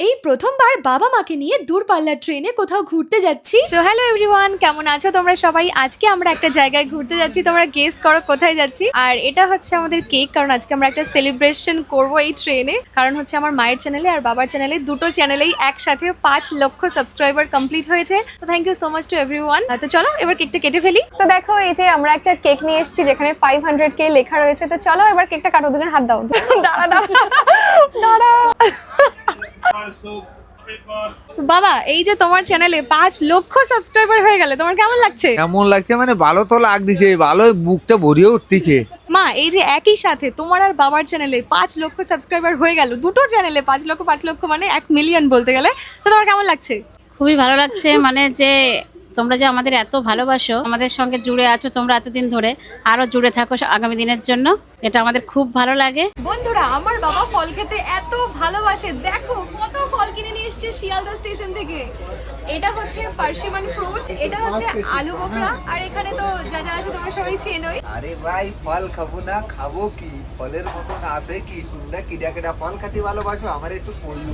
এই প্রথমবার বাবা মাকে নিয়ে দূরপাল্লার ট্রেনে কোথাও ঘুরতে যাচ্ছি। সো হ্যালো এভরিওয়ান কেমন আছো তোমরা সবাই? আজকে আমরা একটা জায়গায় ঘুরতে যাচ্ছি। তোমরা গেস করো কোথায় যাচ্ছি। আর এটা হচ্ছে আমাদের কেক কারণ আজকে আমরা একটা সেলিব্রেশন করব এই ট্রেনে কারণ হচ্ছে আমার মায়ের চ্যানেলে আর বাবার চ্যানেলে দুটো চ্যানেলেই একসাথে পাঁচ লক্ষ সাবস্ক্রাইবার কমপ্লিট হয়েছে। তো thank you so much to everyone তো চলো এবার কেকটা কেটে ফেলি। তো দেখো এই যে আমরা একটা কেক নিয়ে এসেছি যেখানে ফাইভ হান্ড্রেড কে লেখা রয়েছে। তো চলো এবার কেকটা কাটো দুজন হাত দাও। দাঁড়া দাঁড়া। তো বাবা এই যে তোমার চ্যানেলে পাঁচ লক্ষ সাবস্ক্রাইবার হয়ে গেলে তোমার কেমন লাগছে? কেমন লাগছে? মানে ভালো তো লাগতেছে ভালো বুকটা ভরিয়ে উঠতেছে। মা এই যে একই সাথে তোমার আর বাবার চ্যানেলে পাঁচ লক্ষ সাবস্ক্রাইবার হয়ে গেল দুটো চ্যানেলে পাঁচ লক্ষ পাঁচ লক্ষ মানে এক মিলিয়ন বলতে গেলে তো তোমার কেমন লাগছে? খুবই ভালো লাগছে মানে যে তোমরা যে আমাদের এত ভালোবাসো আমাদের সঙ্গে জুড়ে আছো তোমরা এতদিন ধরে আরও জুড়ে থাকো আগামী দিনের জন্য। এটা আমাদের খুব ভালো লাগে। বন্ধুরা আমার বাবা ফল খেতে এত ভালোবাসে। দেখো কত ফল কিনে নিয়ে এসছে শিয়ালদা স্টেশন থেকে। এটা হচ্ছে পার্সিমান ফ্রুট এটা হচ্ছে আলু বোখরা আর এখানে তো যা যা আছে তোমরা সবাই চেনোই আরে ভাই ফল খাব না খাব কি? ফলের মতন আছে কি? তোমরা কিডা কিডা ফল খেতে ভালোবাসো? আমার একটু পড়ল।